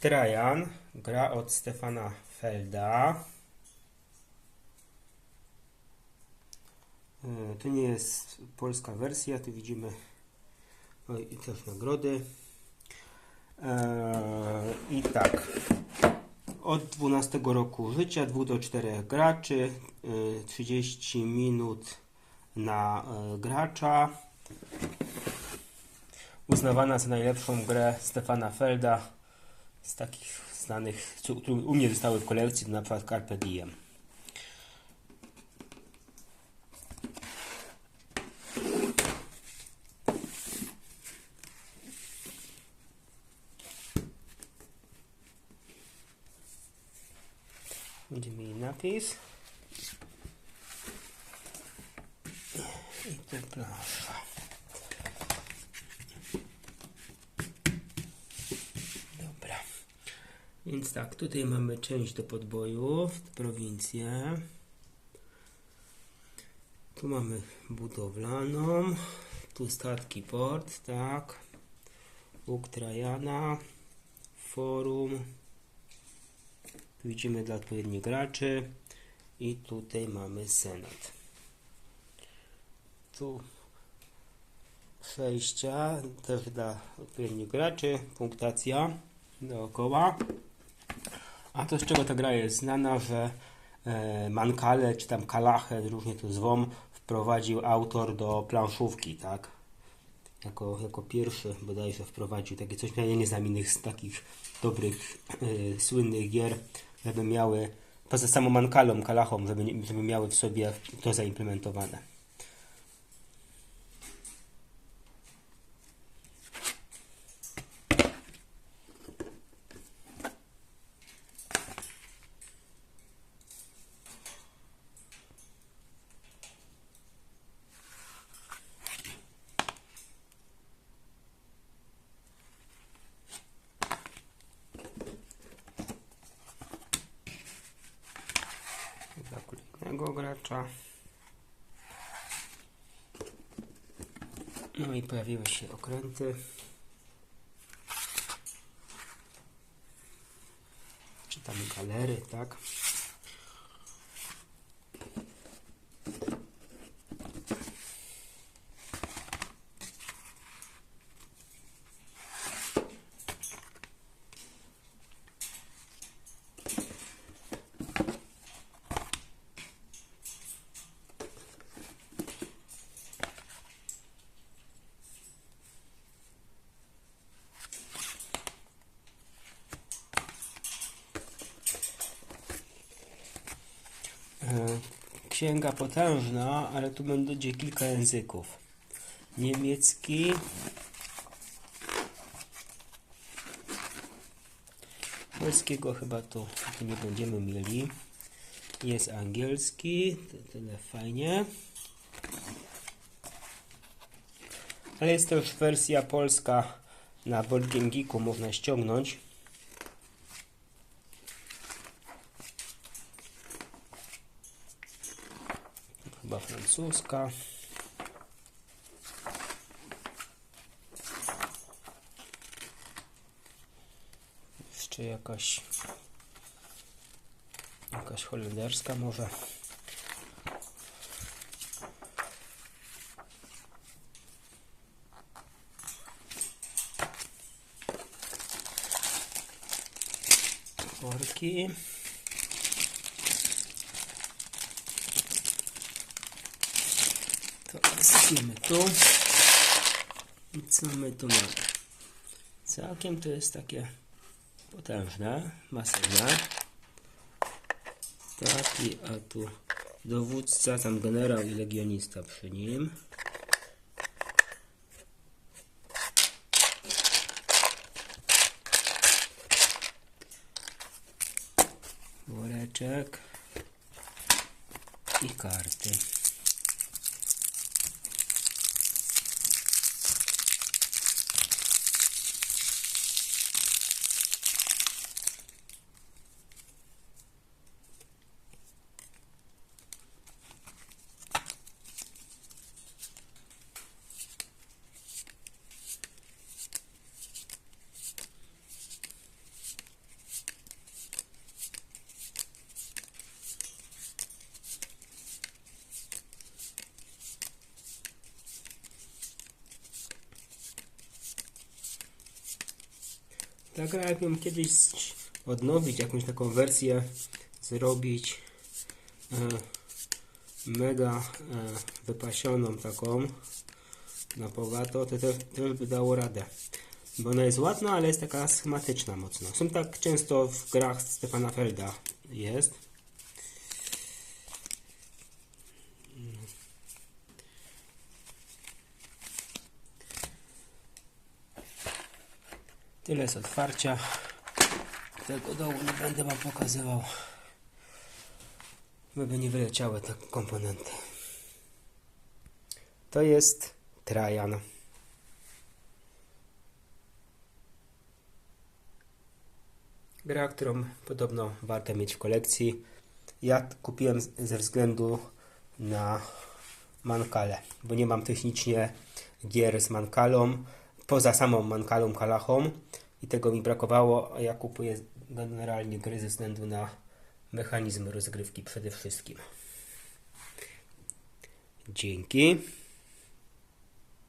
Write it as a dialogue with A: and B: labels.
A: Trajan, gra od Stefana Felda. E, To nie jest polska wersja, tu widzimy i też nagrody. E, I tak, od 12 roku życia, 2 do 4 graczy, e, 30 minut na e, gracza. Uznawana za najlepszą grę Stefana Felda z takich znanych, które u mnie zostały w kolekcji, to na przykład Carpe Diem. Będziemy mieli napis. I plansza. Więc tak, tutaj mamy część do podboju, prowincję. Tu mamy budowlaną. Tu statki port, tak. Łuk Trajana. Forum. Tu widzimy dla odpowiednich graczy. I tutaj mamy Senat. Tu przejścia też dla odpowiednich graczy. Punktacja dookoła. A to z czego ta gra jest znana, że e, Mankale czy tam Kalachę, różnie to zwą, wprowadził autor do planszówki, tak? Jako, jako pierwszy bodajże wprowadził takie coś, ja nie znam innych z takich dobrych, e, słynnych gier, żeby miały, poza samą Mankalą, Kalachą, żeby, żeby miały w sobie to zaimplementowane. Dla gracza. No i pojawiły się okręty. Czy tam galery, tak? Księga potężna, ale tu będzie kilka języków. Niemiecki. Polskiego chyba tu nie będziemy mieli. Jest angielski, to tyle fajnie. Ale jest też wersja polska na Board Game Geeku, można ściągnąć. Chyba francuska. Jeszcze jakaś jakaś holenderska może. Worki. To sypiemy tu. I co my tu mamy? Całkiem to jest takie potężne, masywne. Taki, a tu dowódca, tam generał i legionista przy nim. Woreczek i karty. Ta gra, jak ją kiedyś odnowić, jakąś taką wersję zrobić e, mega e, wypasioną taką na bogato, to, to by dało radę. Bo ona jest ładna, ale jest taka schematyczna mocno. Są tak często w grach Stefana Felda jest. Tyle z otwarcia. Tego dołu nie będę Wam pokazywał. Żeby nie wyleciały te komponenty. To jest Trajan. Gra, którą podobno warto mieć w kolekcji. Ja kupiłem ze względu na Mankale, bo nie mam technicznie gier z Mankalą, poza samą Mankalą Kalachą i tego mi brakowało, a ja kupuję generalnie gry ze względu na mechanizm rozgrywki przede wszystkim. Dzięki.